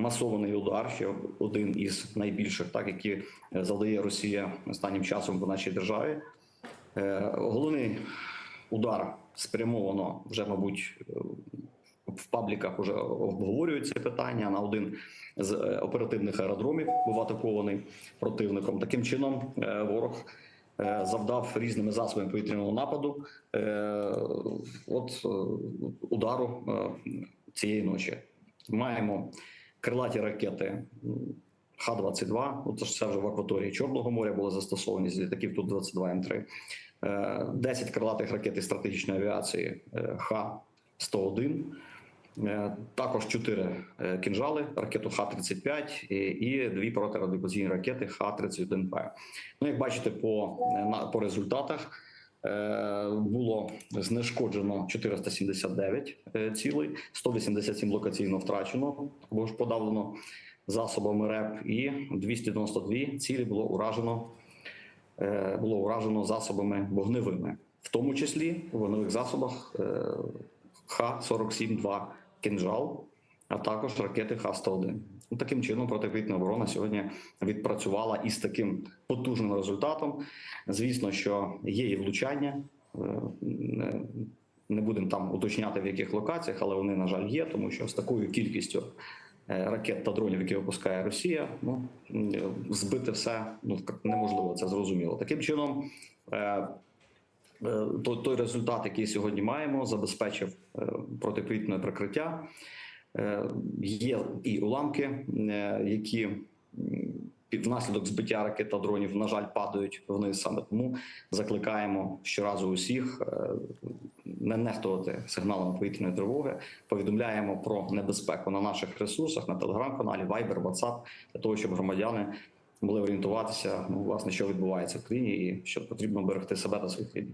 масований удар, ще один із найбільших, так які е, завдає Росія останнім часом по нашій державі. Е, Головний удар спрямовано вже, мабуть, е, в пабліках вже обговорюють це питання на один з оперативних аеродромів, був атакований противником. Таким чином, ворог завдав різними засобами повітряного нападу. От удару цієї ночі маємо крилаті ракети. Х-22, ну це ж все вже в акваторії Чорного моря були застосовані з літаків тут 22 М3. Е, 10 крилатих ракет із стратегічної авіації е, Х-101. Е, Також 4 кінжали, ракету Х-35 і, дві протирадіаційні ракети Х-31П. Ну, як бачите, по, е, по результатах е, було знешкоджено 479 е, цілей, 187 локаційно втрачено або ж подавлено засобами РЕП, і 292 цілі було уражено е, було уражено засобами вогневими, в тому числі в вогневих засобах е, Х-47-2 «Кинжал», а також ракети Х-101. Ну, Таким чином протиповітряна оборона сьогодні відпрацювала із таким потужним результатом. Звісно, що є і влучання. е, не- будемо там уточняти в яких локаціях, але вони, на жаль, є, тому що з такою кількістю е, ракет та дронів, які випускає Росія, ну збити все ну неможливо, це зрозуміло. Таким чином, е, е, той, результат, який сьогодні маємо, забезпечив е, протиповітряне прикриття. Е, Є і уламки, е, які під- внаслідок збиття ракет та дронів, на жаль, падають вниз саме тому закликаємо щоразу усіх е, не нехтувати сигналами повітряної тривоги. Повідомляємо про небезпеку на наших ресурсах на телеграм-каналі, Viber, WhatsApp, для того, щоб громадяни могли орієнтуватися, ну власне, що відбувається в країні, і що потрібно берегти себе та своїх рідних.